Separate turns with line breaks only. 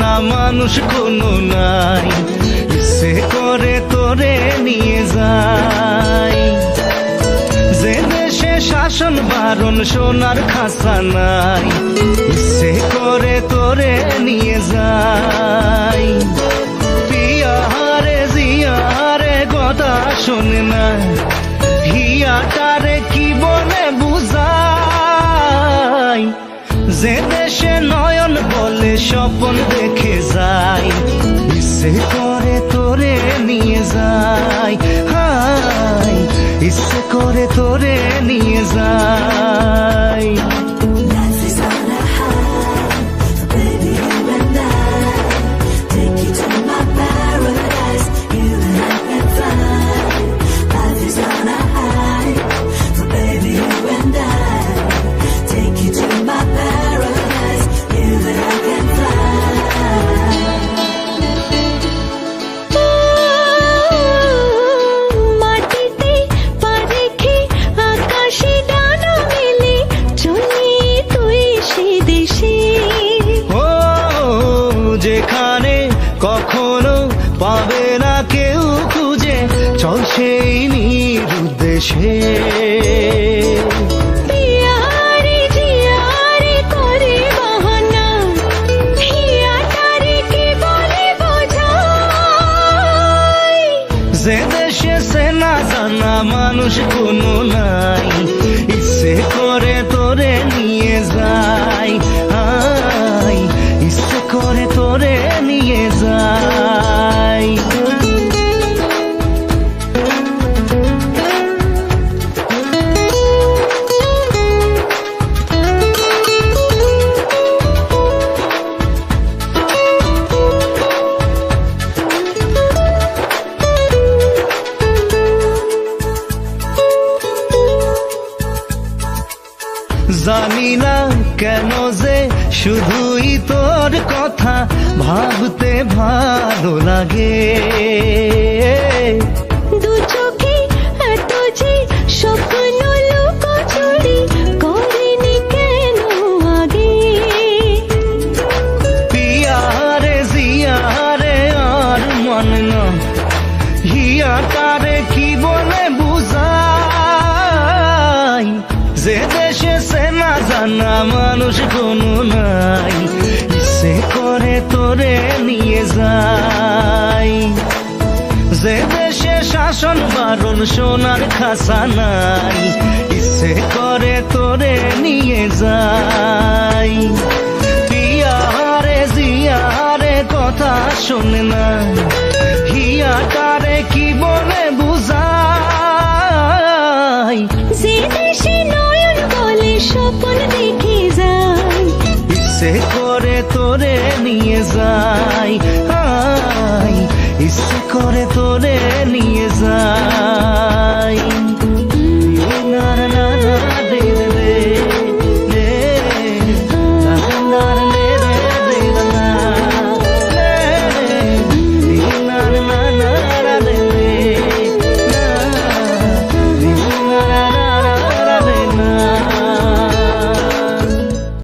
না, মানুষ কোনো নাই। ইচ্ছে করে তোরে নিয়ে যায় যে দেশে শাসন বারণ সোনার খাসা নাই, ইচ্ছে করে তোরে নিয়ে যায় পিয়ারে জিয়ারে গদা শোনে না। হিয়াটারে কি বলে বুঝায় যে দেশে নয়ন বলে স্বপন দেখে যাই। ইসে করে তোরে নিয়ে যাই। হাই ইসে করে তোরে নিয়ে যাই। যেখানে কখনো পাবে না কেউ খুঁজে চল সেই নিরুদ্দেশে যে দেশে সে না জানা মানুষ কোনো জানি না কেন যে শুধুই তোর কথা ভাবতে ভালো লাগে। সে না জানা মানুষ কোনো নাই। সে করে তোরে নিয়ে যাই যে দেশে শাসন বারণ সোনার খাসা নাই ইচ্ছে করে তোরে নিয়ে যাই পিয়ারে জিয়ারে কথা শোনে না, হিয়াটারে কি বলে
দেখি যাই।
ইচ্ছে করে তোরে নিয়ে যাই। ইচ্ছে করে তোরে নিয়ে যাই।